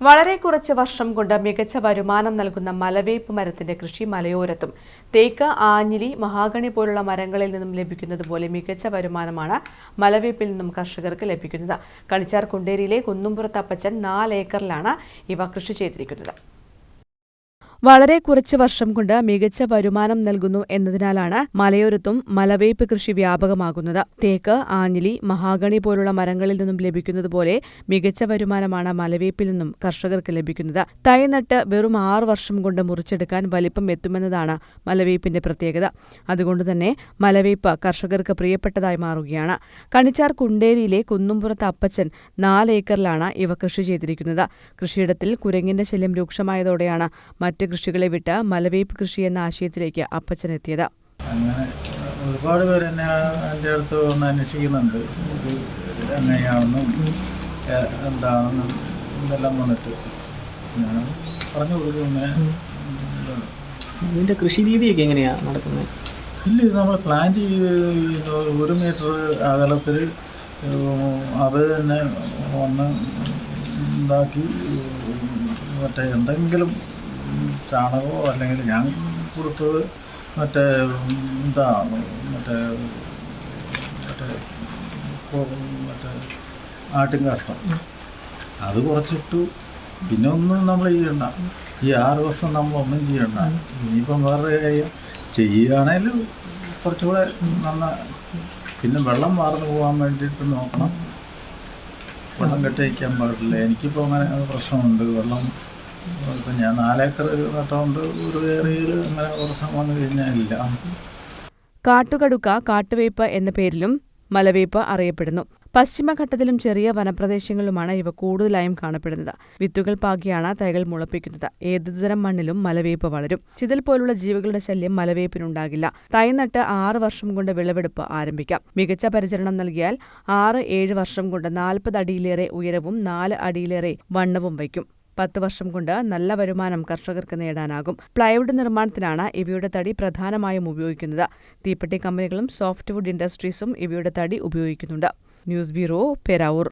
വളരെ കുറച്ച് വർഷം കൊണ്ട് മികച്ച വരുമാനം നൽകുന്ന മലവേപ്പ് മരത്തിന്റെ കൃഷി മലയോരത്തും. തേക്ക് ആഞ്ഞിലി മഹാഗണി പോലുള്ള മരങ്ങളിൽ നിന്നും ലഭിക്കുന്നത് പോലെ മികച്ച വരുമാനമാണ് മലവേപ്പിൽ നിന്നും കർഷകർക്ക് ലഭിക്കുന്നത്. കണിച്ചാർ കുണ്ടേരിയിലെ കുന്നുംപുറത്ത് അപ്പച്ചൻ നാലേക്കറിലാണ് ഇവ കൃഷി ചെയ്തിരിക്കുന്നത്. വളരെ കുറച്ച് വർഷം കൊണ്ട് മികച്ച വരുമാനം നൽകുന്നു എന്നതിനാലാണ് മലയോരത്തും മലവേപ്പ് കൃഷി വ്യാപകമാകുന്നത്. തേക്ക് ആഞ്ഞിലി മഹാഗണി പോലുള്ള മരങ്ങളിൽ നിന്നും ലഭിക്കുന്നതുപോലെ മികച്ച വരുമാനമാണ് മലവേപ്പിൽ നിന്നും കർഷകർക്ക് ലഭിക്കുന്നത്. തൈ നട്ട് വെറും ആറു വർഷം കൊണ്ട് മുറിച്ചെടുക്കാൻ വലിപ്പം എത്തുമെന്നതാണ് മലവേപ്പിന്റെ പ്രത്യേകത. അതുകൊണ്ടുതന്നെ മലവേപ്പ് കർഷകർക്ക് പ്രിയപ്പെട്ടതായി മാറുകയാണ്. കണിച്ചാർ കുണ്ടേരിയിലെ കുന്നുംപുറത്ത് അപ്പച്ചൻ നാലേക്കറിലാണ് ഇവ കൃഷി ചെയ്തിരിക്കുന്നത്. കൃഷിയിടത്തിൽ കുരങ്ങിന്റെ ശല്യം രൂക്ഷമായതോടെയാണ് മറ്റ് കൃഷികളെ വിട്ട് മലവേപ്പ് കൃഷി എന്ന ആശയത്തിലേക്ക് അപ്പച്ചൻ എത്തിയത്. അങ്ങനെ ഒരുപാട് പേര് എന്നെ എന്റെ അടുത്ത് വന്ന് അന്വേഷിക്കുന്നുണ്ട്. ഇത് എങ്ങനെയാണെന്നും എന്താണെന്നും ഇതെല്ലാം വന്നിട്ട് ഞാൻ പറഞ്ഞു കൊടുക്കുന്നത് ഇങ്ങനെ കൃഷി രീതിയൊക്കെ എങ്ങനെയാണ് നടക്കുന്നത് ഇല്ല ഇത് നമ്മൾ പ്ലാന്റ് ചെയ്ത് ഒരു മീറ്റർ അകലത്തിൽ അത് തന്നെ ഒന്ന് ഇതാക്കി മറ്റേ എന്തെങ്കിലും ചാണകമോ അല്ലെങ്കിൽ ഞാൻ കൊടുത്തത് മറ്റേ എന്താ മറ്റേ മറ്റേ മറ്റേ ആട്ടിൻ കാഷ്ടം. അത് കുറച്ചിട്ടു. പിന്നെ ഒന്നും നമ്മൾ ചെയ്യണ്ട. ഈ ആറ് വർഷം നമ്മൾ ഒന്നും ചെയ്യണ്ട. ഇനിയിപ്പം വേറെ കാര്യം ചെയ്യുകയാണെങ്കിൽ കുറച്ചുകൂടെ നന്ന പിന്നെ വെള്ളം വാർന്നു പോകാൻ വേണ്ടിയിട്ട് നോക്കണം. വെള്ളം കെട്ടി വയ്ക്കാൻ പാടില്ല. എനിക്കിപ്പോൾ അങ്ങനെ പ്രശ്നമുണ്ട്. വെള്ളം ഇപ്പം ഞാൻ നാലേക്കർ നട്ടുകൊണ്ട് ഒരു ഏരിയയിൽ അങ്ങനെ പ്രശ്നം വന്നു കഴിഞ്ഞാൽ ഇല്ല. കാട്ടുകടുക്ക കാട്ടുവേപ്പ് എന്ന പേരിലും മലവേപ്പ് അറിയപ്പെടുന്നു. പശ്ചിമഘട്ടത്തിലും ചെറിയ വനപ്രദേശങ്ങളിലുമാണ് ഇവ കൂടുതലായും കാണപ്പെടുന്നത്. വിത്തുകൾ പാകിയാണ് തൈകൾ മുളപ്പിക്കുന്നത്. ഏതുതരം മണ്ണിലും മലവേപ്പ് വളരും. ചിതൽ പോലുള്ള ജീവികളുടെ ശല്യം മലവേപ്പിനുണ്ടാകില്ല. തൈ നട്ട് ആറ് വർഷം കൊണ്ട് വിളവെടുപ്പ് ആരംഭിക്കാം. മികച്ച പരിചരണം നൽകിയാൽ ആറ് ഏഴ് വർഷം കൊണ്ട് നാൽപ്പത് അടിയിലേറെ ഉയരവും നാല് അടിയിലേറെ വണ്ണവും വയ്ക്കും. പത്ത് വർഷം കൊണ്ട് നല്ല വരുമാനം കർഷകർക്ക് നേടാനാകും. പ്ലൈവുഡ് നിർമ്മാണത്തിനാണ് ഇവയുടെ തടി പ്രധാനമായും ഉപയോഗിക്കുന്നത്. തീപ്പെട്ടി കമ്പനികളും സോഫ്റ്റ്വുഡ് ഇൻഡസ്ട്രീസും ഇവയുടെ തടി ഉപയോഗിക്കുന്നുണ്ട്. News bureau Peravoor.